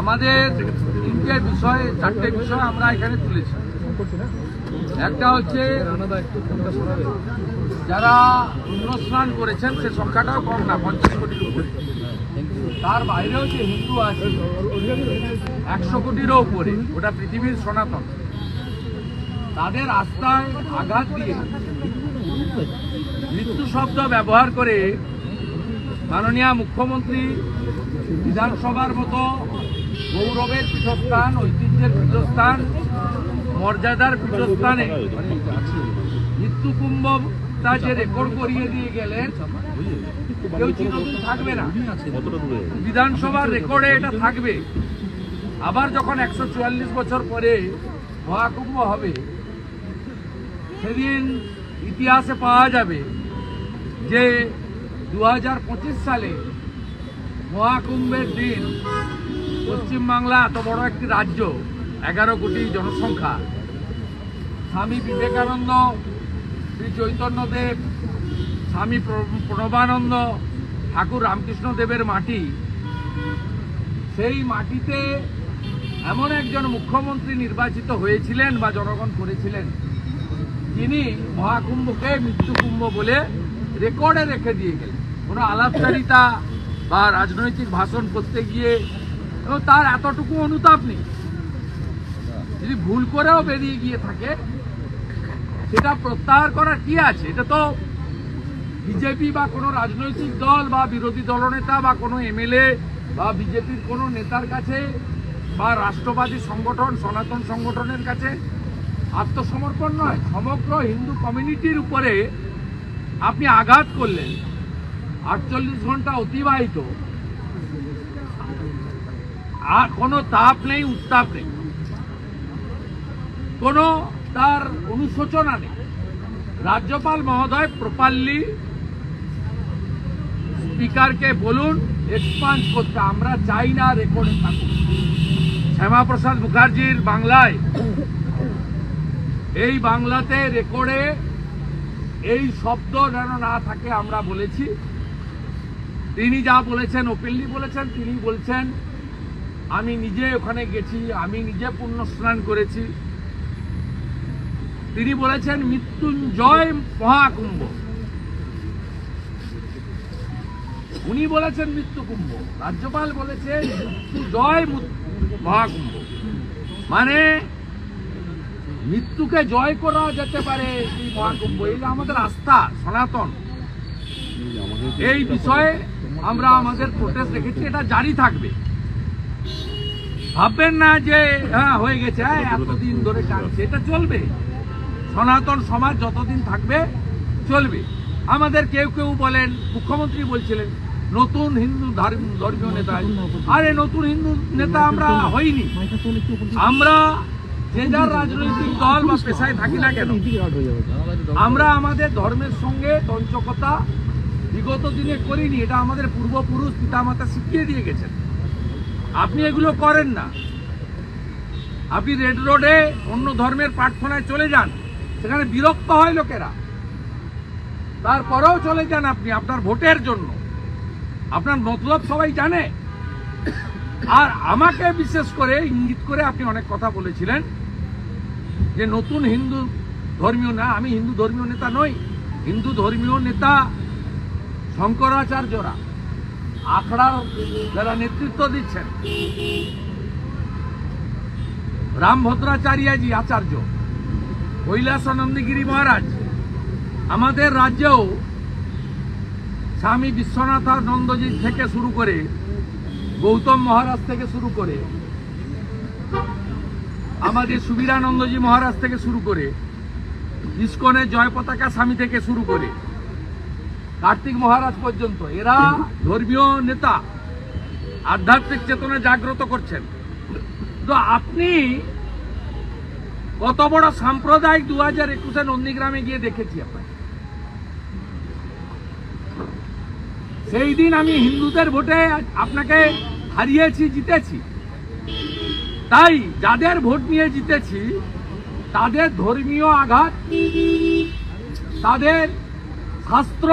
আমাদের তিনটে বিষয়, চারটে বিষয় আমরা এখানে তুলেছি। একটা হচ্ছে যারা পুণ্যস্নান করেছেন, সে সংখ্যাটাও কম না, পঞ্চাশ কোটির উপরে। তার বাইরেও যে হিন্দু আছে, একশো কোটিরও উপরে ওটা পৃথিবীর সনাতন। তাদের আস্থায় আঘাত দিয়ে মৃত্যু শব্দ ব্যবহার করে মাননীয় মুখ্যমন্ত্রী বিধানসভার মতো গৌরবের পীঠস্থান, ঐতিহ্যের পীঠস্থান, মর্যাদার পীঠস্থানে মৃত্যু কুম্ভ তা যে রেকর্ড করিয়ে দিয়ে গেলেন, কেউ চিরদিন থাকবে না। বিধানসভার রেকর্ডে এটা থাকবে। আবার যখন একশো চুয়াল্লিশ বছর পরে মহাকুম্ভ হবে, সেদিন ইতিহাসে পাওয়া যাবে যে দু হাজার পঁচিশ সালে মহাকুম্ভের দিন পশ্চিমবাংলা এত বড় একটি রাজ্য, এগারো কোটি জনসংখ্যা। স্বামী বিবেকানন্দ, শ্রী চৈতন্যদেব স্বামী প্রণবানন্দ, ঠাকুর রামকৃষ্ণ দেবের মাটি। সেই মাটিতে এমন একজন মুখ্যমন্ত্রী নির্বাচিত হয়েছিলেন বা জনগণ করেছিলেন, তিনি মহাকুম্ভকে মৃত্যুকুম্ভ বলে রেকর্ডে রেখে দিয়ে গেলেন। কোনো আলাপচারিতা বা রাজনৈতিক ভাষণ করতে গিয়ে এবং তার এতটুকু অনুতাপ নেই। যদি ভুল করেও বেরিয়ে গিয়ে থাকে, সেটা প্রত্যাহার করার কি আছে? এটা তো বিজেপি বা কোনো রাজনৈতিক দল বা বিরোধী দলনেতা বা কোনো এমএলএ বা বিজেপির কোনো নেতার কাছে বা রাষ্ট্রবাদী সংগঠন, সনাতন সংগঠনের কাছে আত্মসমর্পণ নয়, সমগ্র হিন্দু কমিউনিটির উপরে আপনি আঘাত করলেন। আটচল্লিশ ঘণ্টা অতিবাহিত। আর কোনো তাপ নেই, উত্তাপ নেই। কোনো তার অনুশোচনা নেই। রাজ্যপাল মহোদয় প্রপারলি স্পিকারকে বলুন এক্সপান্স করতে। আমরা চাই না রেকর্ডে থাকুন শ্যামাপ্রসাদ মুখার্জির বাংলায়। এই বাংলাতে রেকর্ডে এই শব্দ যেন না থাকে, আমরা বলেছি। তিনি যা বলেছেন ওপেনলি বলেছেন তিনি বলছেন। আমি নিজে ওখানে গেছি, আমি নিজে পুণ্য স্নান করেছি। তিনি বলেছেন, মৃত্যুঞ্জয় মহাকুম্ভ। উনি বলেছেন মৃত্যু কুম্ভ রাজ্যপাল বলেছেন মৃত্যুজয় মহাকুম্ভ। মানে মৃত্যুকে জয় করা যেতে পারে এই মহাকুম্ভ। এই আমাদের আস্থা, সনাতন। এই বিষয়ে আমরা আমাদের প্রোটেস্ট রেখেছি এটা জারি থাকবে। ভাববেন না যে হ্যাঁ হয়ে গেছে হ্যাঁ এতদিন ধরে টানছে এটা চলবে। সনাতন সমাজ যতদিন থাকবে চলবে। আমাদের কেউ কেউ বলেন মুখ্যমন্ত্রী বলছিলেন নতুন হিন্দু ধর্ম- ধর্মীয় নেতা আরে নতুন হিন্দু নেতা আমরা হইনি। আমরা যে যার রাজনৈতিক দল বা পেশায় থাকি না কেন? আমরা আমাদের ধর্মের সঙ্গে তঞ্চকতা বিগত দিনে করিনি এটা আমাদের পূর্বপুরুষ পিতামাতা শিখিয়ে দিয়ে গেছেন। আপনি এগুলো করেন না। আপনি রেড রোডে অন্য ধর্মের প্রার্থনায় চলে যান, সেখানে বিরক্ত হয় লোকেরা। তারপরেও চলে যান আপনি আপনার ভোটের জন্য। আপনার মতলব সবাই জানে। আর আমাকে বিশেষ করে ইঙ্গিত করে আপনি অনেক কথা বলেছিলেন যে নতুন হিন্দু ধর্মীয় না, আমি হিন্দু ধর্মীয় নেতা নই, হিন্দু ধর্মীয় নেতা শঙ্করাচার্যরা। আখড়ার যারা নেতৃত্ব দিচ্ছেন রামভদ্রাচার্যজি আচার্য কৈলাসানন্দগিরি মহারাজ, আমাদের রাজ্যেও স্বামী বিশ্বনাথানন্দজি থেকে শুরু করে গৌতম মহারাজ থেকে শুরু করে আমাদের সুবীরানন্দজি মহারাজ থেকে শুরু করে ইস্কনের জয় পতাকা স্বামী থেকে শুরু করে কার্তিক মহারাজ পর্যন্ত, এরা ধর্মীয় নেতা, আধ্যাত্মিক চেতনা জাগ্রত করছেন। তো আপনি কত বড় সাম্প্রদায়িক দু হাজার একুশে নন্দীগ্রামে গিয়ে দেখেছি আপনাকে। সেই দিন আমি হিন্দুদের ভোটে আপনাকে হারিয়েছি, জিতেছি। তাই যাদের ভোট নিয়ে জিতেছি, তাদের ধর্মীয় আঘাত, তাদের শাস্ত্র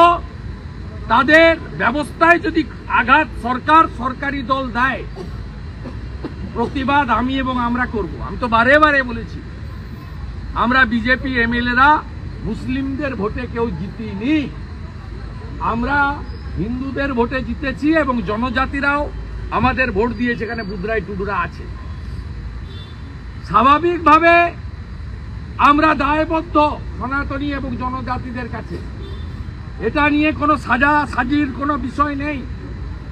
তাদের ব্যবস্থায় যদি আঘাত সরকার, সরকারি দল দেয়, প্রতিবাদ আমি এবং আমরা করব। আমি তো বারে বারে বলেছি, আমরা বিজেপি এমএলএরা মুসলিমদের ভোটে কেউ জিতিনি। আমরা হিন্দুদের ভোটে জিতেছি এবং জনজাতিরাও আমাদের ভোট দিয়েছে এখানে বুদ্রাই টুডুরা আছে। স্বাভাবিকভাবে আমরা দায়বদ্ধ সনাতনী এবং জনজাতিদের কাছে। এটা নিয়ে কোনো সাজা সাজির কোনো বিষয় নেই।